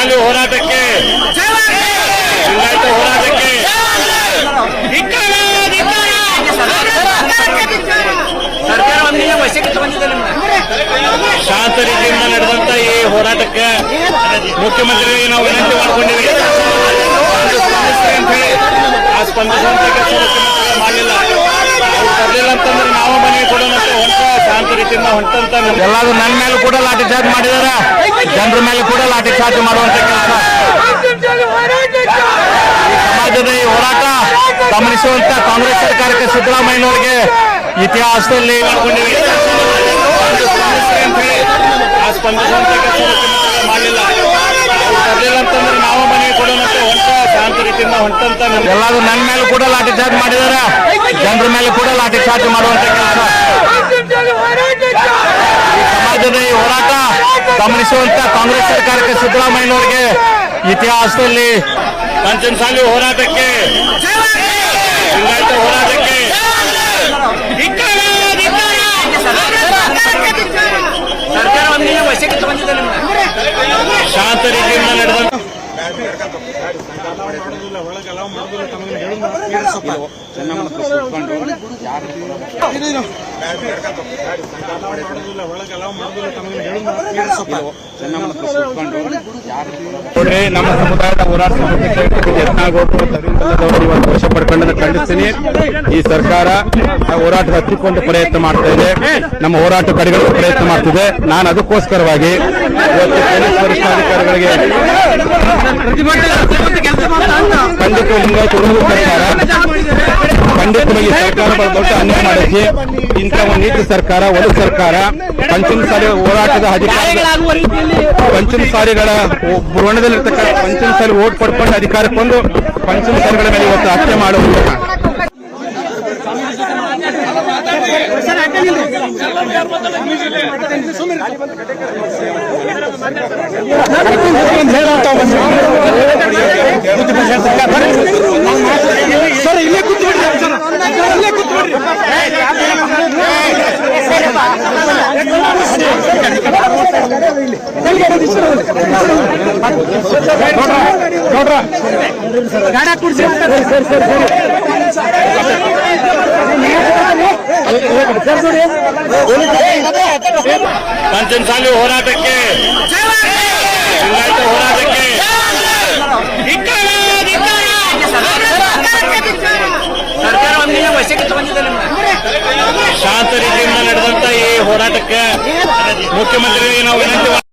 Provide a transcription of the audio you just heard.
ಚಾಲು ಹೋರಾಟಕ್ಕೆ. ಲಿಂಗಾಯತ ಹೋರಾಟಕ್ಕೆ. ಶಾಂತ ರೀತಿಯಿಂದ ನಡೆದಂತ ಈ ಹೋರಾಟಕ್ಕೆ ಮುಖ್ಯಮಂತ್ರಿಗಳಿಗೆ ನಾವು ವಿನಂತಿ ಮಾಡಿಕೊಂಡಿವಿ ಅಂತ ಆ ಸ್ಪಂದಿಸುವಂತ ಕೆಲಸ ಮುಖ್ಯಮಂತ್ರಿಗಳು ಮಾಡಲಿಲ್ಲ. ಬರಲಿಲ್ಲ ಅಂತಂದ್ರೆ ನಾವು ಮನೆಗೆ ಕೊಡೋಣ ಅಂತ ಹೊಂಟ ಶಾಂತ ರೀತಿಯಿಂದ ಹೊಂಟಂತ ಎಲ್ಲಾದ್ರೂ ನನ್ನ ಮೇಲೆ ಕೂಡ ಲಾಠಿ ಚಾರ್ಜ್ ಮಾಡಿದಾರೆ? ಜನರ ಮೇಲೆ ಕೂಡ ಲಾಠಿ ಚಾರ್ಜ್ ಮಾಡುವಂತ ಕೆಲಸ ಸಮಾಜದ ಈ ಹೋರಾಟ ಗಮನಿಸುವಂತ ಕಾಂಗ್ರೆಸ್ ಸರ್ಕಾರಕ್ಕೆ ಸಿದ್ದರಾಮಯ್ಯನವರಿಗೆ ಇತಿಹಾಸದಲ್ಲಿ ಸ್ಪಂದಿಸುವಂತ ಅಂತಂದ್ರೆ ನಾವು ಮನೆಗೆ ಕೂಡ ಶಾಂತ ರೀತಿಯಿಂದ ಹೊಂಟಂತ ಎಲ್ಲಾದ್ರೂ ನನ್ನ ಮೇಲೆ ಕೂಡ ಲಾಠಿ ಚಾರ್ಜ್ ಮಾಡಿದಾರೆ ಜನರ ಮೇಲೆ ಕೂಡ ಲಾಠಿ ಚಾರ್ಜ್ ಮಾಡುವಂತ ಕೆಲಸ ಗಮನಿಸುವಂತ ಕಾಂಗ್ರೆಸ್ ಸರ್ಕಾರಕ್ಕೆ ಸಿದ್ದರಾಮಯ್ಯನವರಿಗೆ ಇತಿಹಾಸದಲ್ಲಿ ಪಂಚಮಸಾಲಿ ಹೋರಾಟಕ್ಕೆ. ಹೋರಾಟಕ್ಕೆ ಶಾಂತ ರೀತಿಯಿಂದ ನಡೆದಂತ ನೋಡ್ರಿ, ನಮ್ಮ ಸಮುದಾಯದ ಹೋರಾಟ ಸಮಿತಿ ಯತ್ನಾಗೌಡರು ತರುಣ್ ಇವತ್ತು ವಶ ಪಡ್ಕೊಂಡನ್ನು ಖಂಡಿಸ್ತೀನಿ. ಈ ಸರ್ಕಾರ ಆ ಹೋರಾಟದ ಹತ್ತಿಕೊಂಡು ಪ್ರಯತ್ನ ಮಾಡ್ತಾ ಇದೆ. ನಮ್ಮ ಹೋರಾಟ ಕಡೆಗಣಿಸುವ ಪ್ರಯತ್ನ ಮಾಡ್ತಿದೆ. ನಾನು ಅದಕ್ಕೋಸ್ಕರವಾಗಿ ಇವತ್ತು ಪೊಲೀಸ್ ವರಿಷ್ಠಾಧಿಕಾರಿಗಳಿಗೆ ಖಂಡಿತ ಲಿಂಗಾಯತ ಉಳಿದ ಸರ್ಕಾರ ಖಂಡಿತವಾಗಿ ಸರ್ಕಾರ ದೊಡ್ಡ ಅನ್ಯಾಯ ಮಾಡಿಸಿ ಇಂಥ ಒಂದು ನೀತಿ ಸರ್ಕಾರ, ಒಂದು ಸರ್ಕಾರ ಪಂಚಮ ಸಾರಿ ಹೋರಾಟದ ಅಧಿಕಾರ ಪಂಚಮಸಾಲಿಗಳ ಪಂಚಮ ಸಾರಿ ಓಟ್ ಪಡ್ಕೊಂಡು ಅಧಿಕಾರಕ್ಕೆ ಬಂದು ಪಂಚಮಸಾಲಿಗಳ ಮೇಲೆ ಇವತ್ತು ಹತ್ಯೆ ಮಾಡುವುದು. ಸರ್ ಗಾಡಿ ಸಾಲಿ ಹೋರಾಟಕ್ಕೆ. ಲಿಂಗಾಯತ ಹೋರಾಟಕ್ಕೆ ಮುಖ್ಯಮಂತ್ರಿಗಳು ನಾವು ವಿನಂತಿ